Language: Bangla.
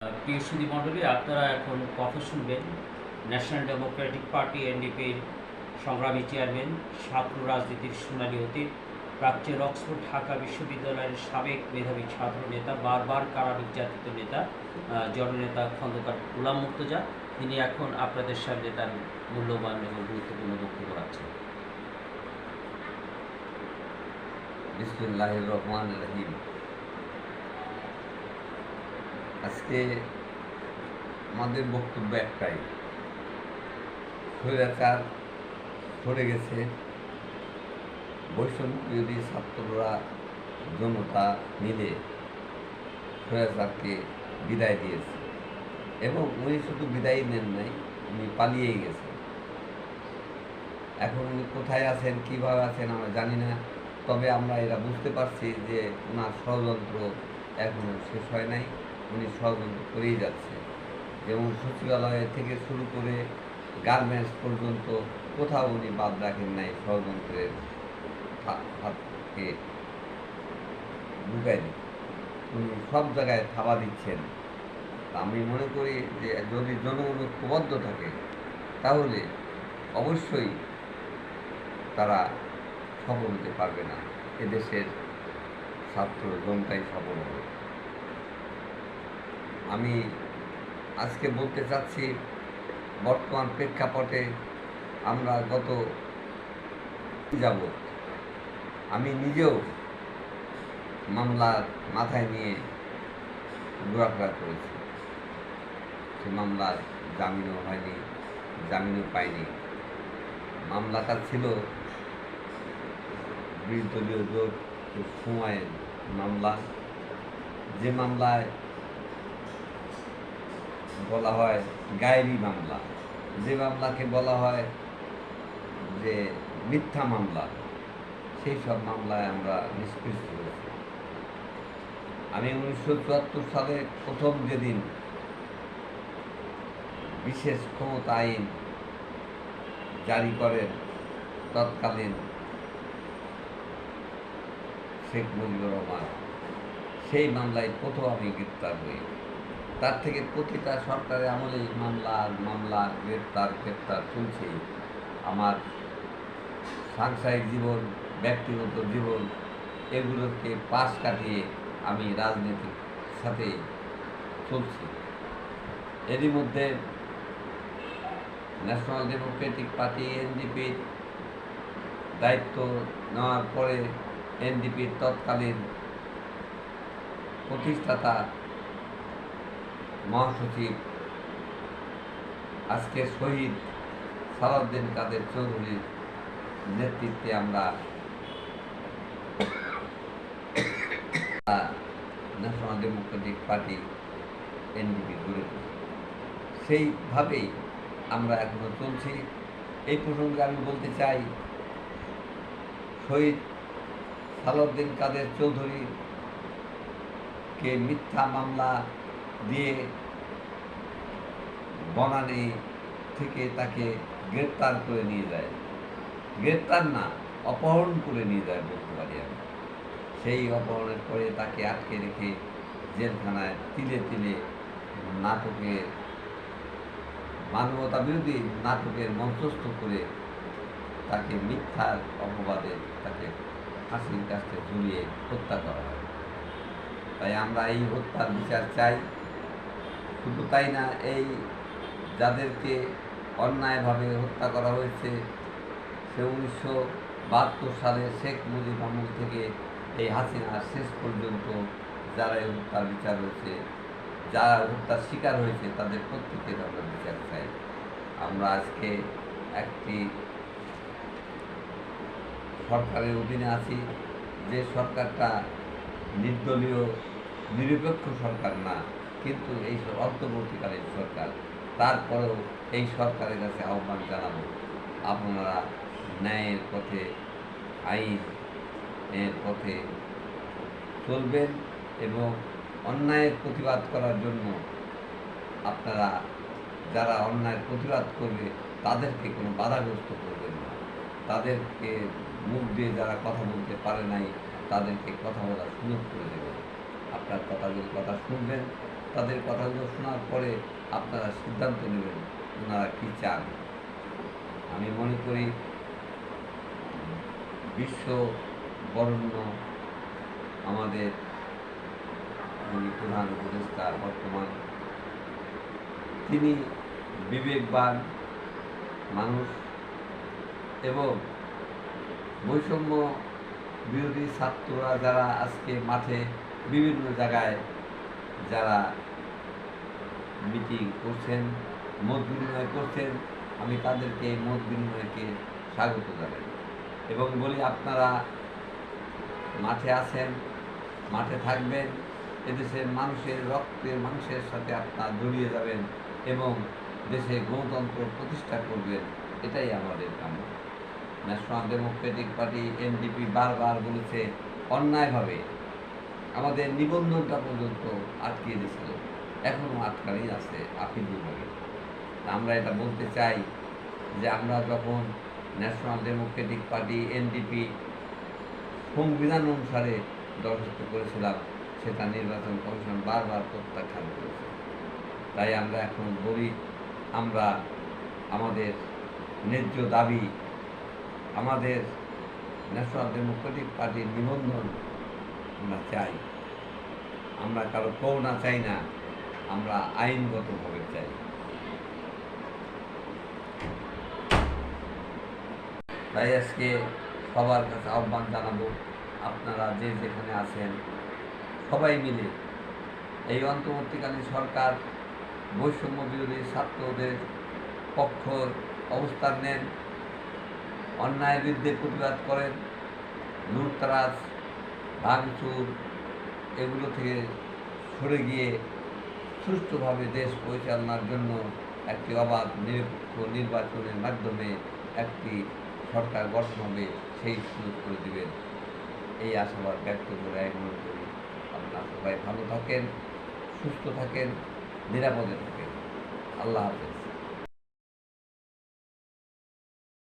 প্রিয় সুদী মণ্ডলী আপনারা এখন কথা শুনবেন। ন্যাশনাল ডেমোক্রেটিক পার্টি এনডিপির সংগ্রামী চেয়ারম্যান ছাত্র রাজনীতির সোনালী অতীত, প্রাচ্যের অক্সফোর্ড ঢাকা বিশ্ববিদ্যালয়ের সাবেক মেধাবী ছাত্র নেতা, বারবার কারা নির্যাতিত নেতা জননেতা খন্দকার গোলাম মুর্তজা। তিনি এখন আপনাদের সামনে তার মূল্যবান এবং গুরুত্বপূর্ণ বক্তব্য রাখছেন। বিসমুল্লাহ রহমান রহিম। আজকে আমাদের বক্তব্য একটাই। স্বৈরাচার সরে গেছে। বৈষম্য বিরোধী ছাত্ররা জনতা মিলে স্বৈরাচারকে বিদায় দিয়েছে এবং উনি শুধু বিদায় নেন নাই, উনি পালিয়েই গেছেন। এখন উনি কোথায় আছেন, কীভাবে আছেন আমরা জানি না, তবে আমরা এরা বুঝতে পারছি যে ওনার ষড়যন্ত্র এখনও শেষ হয় নাই। উনি ষড়যন্ত্র করেই যাচ্ছে। যেমন সচিবালয় থেকে শুরু করে গার্মেন্টস পর্যন্ত কোথাও উনি বাদ রাখেন নাই ষড়যন্ত্রের হাতকে ঢুকাই দিন উনি সব জায়গায় থাবা দিচ্ছেন। আমি মনে করি যে যদি জনগণ ঐক্যবদ্ধ থাকে, তাহলে অবশ্যই তারা সফল হতে পারবে না। এদেশের ছাত্র জনতাই সফল হবে। আমি আজকে বলতে চাচ্ছি, বর্তমান প্রেক্ষাপটে আমরা গত যাব আমি নিজেও মামলার মাথায় নিয়ে ঘোরাফেরা করেছি। সে মামলার জামিনও হয়নি, জামিনও পাইনি। মামলাটা ছিল বিরোধীয় জোট সময়ের মামলা। যে মামলায় বলা হয় গায়েবী মামলা। যে মামলাকে বলা হয় যে মিথ্যা মামলা, সেই সব মামলায় আমরা নিষ্পৃষ্ট হয়েছি। আমি উনিশশো চুয়াত্তর সালে প্রথম যেদিন বিশেষ ক্ষমতা আইন জারি করেন তৎকালীন শেখ মুজিবুর রহমান, সেই মামলায় প্রথম আমি গ্রেপ্তার হই। তার থেকে প্রতিটা সরকারের আমলেই মামলা মামলা, গ্রেপ্তার গ্রেপ্তার চলছে। আমার সাংসারিক জীবন, ব্যক্তিগত জীবন, এগুলোকে পাশ কাটিয়ে আমি রাজনীতির সাথে চলছি। এরই মধ্যে ন্যাশনাল ডেমোক্রেটিক পার্টি এনডিপির দায়িত্ব নেওয়ার পরে এনডিপির তৎকালীন প্রতিষ্ঠাতা মহাসচিব আজকে শহীদ সালাউদ্দিন কাদের চৌধুরীর নেতৃত্বে আমরা ন্যাশনাল ডেমোক্রেটিক পার্টি এনডিপি গড়ে তুলি। সেইভাবেই আমরা এখনও চলছি। এই প্রসঙ্গে আমি বলতে চাই, শহীদ সালাউদ্দিন কাদের চৌধুরী কে মিথ্যা মামলা দিয়ে বনানী থেকে তাকে গ্রেপ্তার করে নিয়ে যায়। গ্রেপ্তার না, অপহরণ করে নিয়ে যায় বলতে পারি আমি সেই অপহরণের পরে তাকে আটকে রেখে জেলখানায় তিলে তিলে নাটকের মানবতা বিরোধী নাটকের মঞ্চস্থ করে তাকে মিথ্যার অপবাদে তাকে ফাঁসির কাছে ঝুলিয়ে হত্যা করা হয়। তাই আমরা এই হত্যার বিচার চাই। শুধু তাই না, এই যাদেরকে অন্যায়ভাবে হত্যা করা হয়েছে, সে উনিশশো বাহাত্তর সালে শেখ মুজিব আমল থেকে এই হাসিনা শেষ পর্যন্ত যারা এই হত্যার বিচার হয়েছে, যারা হত্যার শিকার হয়েছে, তাদের প্রত্যেকের আমরা বিচার চাই। আমরা আজকে একটি সরকারের অধীনে আছি, যে সরকারটা নির্দলীয়, নিরপেক্ষ সরকার না। কিন্তু এই অন্তর্বর্তীকালীন সরকার, তারপরেও এই সরকারের কাছে আহ্বান জানাব, আপনারা ন্যায়ের পথে, আইন এর পথে চলবেন এবং অন্যায়ের প্রতিবাদ করার জন্য আপনারা যারা অন্যায়ের প্রতিবাদ করবে, তাদেরকে কোনো বাধাগ্রস্ত করবেন না। তাদেরকে মুখ দিয়ে যারা কথা বলতে পারে নাই, তাদেরকে কথা বলার সুযোগ করে দেবেন। আপনার কথা যদি কথা শুনবেন তাদের কথাগুলো শোনার পরে আপনারা সিদ্ধান্ত নেবেন ওনারা কী চান। আমি মনে করি বিশ্ব বরণ্য আমাদের প্রধান উপদেষ্টা বর্তমান, তিনি বিবেকবান মানুষ এবং বৈষম্য বিরোধী ছাত্ররা যারা আজকে মাঠে বিভিন্ন জায়গায় যারা মিটিং করছেন, মত বিনিময় করছেন, আমি তাদেরকে মত বিনিময়কে স্বাগত জানাই এবং বলি, আপনারা মাঠে আছেন, মাঠে থাকবেন এদেশের মানুষের রক্তের মানুষের সাথে আপনারা জড়িয়ে যাবেন এবং দেশে গণতন্ত্র প্রতিষ্ঠা করবেন, এটাই আমাদের কাম্য। ন্যাশনাল ডেমোক্রেটিক পার্টি এনডিপি বারবার বলেছে, অন্যায়ভাবে আমাদের নিবন্ধনটা পর্যন্ত আটকিয়ে দিয়েছিল। এখনও আটকানি আছে আপিল বিভাগে। আমরা এটা বলতে চাই যে আমরা যখন ন্যাশনাল ডেমোক্রেটিক পার্টি এনডিপি সংবিধান অনুসারে দরখাস্ত করেছিলাম, সেটা নির্বাচন কমিশন বারবার প্রত্যাখ্যান করেছে। তাই আমরা এখন বলি, আমরা আমাদের ন্যায্য দাবি, আমাদের ন্যাশনাল ডেমোক্রেটিক পার্টির নিবন্ধন আমরা চাই। আমরা কারও করোনা চাই না। আমরা আইনগতভাবে চাই। তাই আজকে সবার কাছে আহ্বান জানাব, আপনারা যে যেখানে আছেন, সবাই মিলে এই অন্তর্বর্তীকালীন সরকার বৈষম্য বিরোধী ছাত্রদের পক্ষ অবস্থান নেন অন্যায়ের বিরুদ্ধে প্রতিবাদ করেন, লুটতারাজ, ভাঙচুর, এগুলো থেকে সরে গিয়ে সুষ্ঠুভাবে দেশ পরিচালনার জন্য একটি অবাধ নিরপেক্ষ নির্বাচনের মাধ্যমে একটি সরকার গঠন হবে, সেই সুযোগ করে দেবেন। এই আশাবাদ ব্যক্ত করে এক মনে করি আপনারা সবাই ভালো থাকেন, সুস্থ থাকেন, নিরাপদে থাকেন। আল্লাহ হাফেজ।